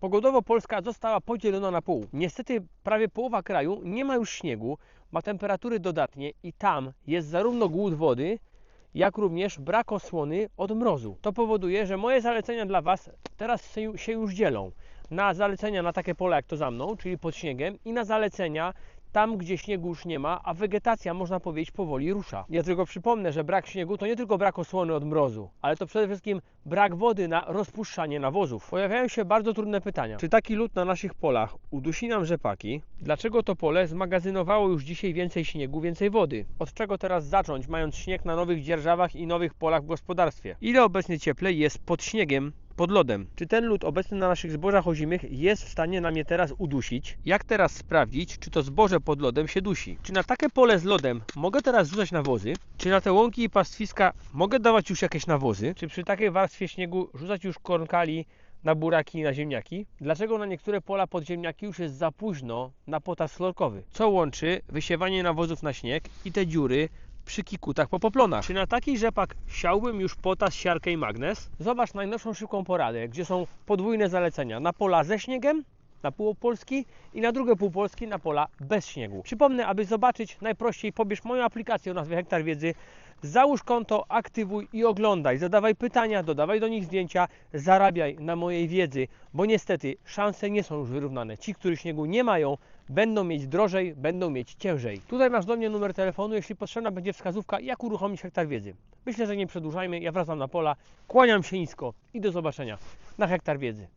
Pogodowo Polska została podzielona na pół. Niestety prawie połowa kraju nie ma już śniegu, ma temperatury dodatnie i tam jest zarówno głód wody, jak również brak osłony od mrozu. To powoduje, że moje zalecenia dla Was teraz się, już dzielą na zalecenia na takie pola jak to za mną, czyli pod śniegiem i na zalecenia tam, gdzie śniegu już nie ma, a wegetacja, można powiedzieć, powoli rusza. Ja tylko przypomnę, że brak śniegu to nie tylko brak osłony od mrozu, ale to przede wszystkim brak wody na rozpuszczanie nawozów. Pojawiają się bardzo trudne pytania. Czy taki lód na naszych polach udusi nam rzepaki? Dlaczego to pole zmagazynowało już dzisiaj więcej śniegu, więcej wody? Od czego teraz zacząć, mając śnieg na nowych dzierżawach i nowych polach w gospodarstwie? Ile obecnie cieplej jest pod śniegiem pod lodem. Czy ten lód obecny na naszych zbożach ozimych jest w stanie nam je teraz udusić? Jak teraz sprawdzić, czy to zboże pod lodem się dusi? Czy na takie pole z lodem mogę teraz rzucać nawozy? Czy na te łąki i pastwiska mogę dawać już jakieś nawozy? Czy przy takiej warstwie śniegu rzucać już kornkali na buraki i na ziemniaki? Dlaczego na niektóre pola pod ziemniaki już jest za późno na potas florkowy? Co łączy wysiewanie nawozów na śnieg i te dziury przy kikutach po poplonach. Czy na taki rzepak siałbym już potas, siarkę i magnes? Zobacz najnowszą szybką poradę, gdzie są podwójne zalecenia na pola ze śniegiem, na pół Polski i na drugie pół Polski na pola bez śniegu. Przypomnę, aby zobaczyć najprościej pobierz moją aplikację o nazwie Hektar Wiedzy, załóż konto, aktywuj i oglądaj, zadawaj pytania, dodawaj do nich zdjęcia, zarabiaj na mojej wiedzy, bo niestety szanse nie są już wyrównane. Ci, którzy śniegu nie mają, będą mieć drożej, będą mieć ciężej. Tutaj masz do mnie numer telefonu, jeśli potrzebna będzie wskazówka, jak uruchomić hektar wiedzy. Myślę, że nie przedłużajmy, ja wracam na pola, kłaniam się nisko i do zobaczenia na hektar wiedzy.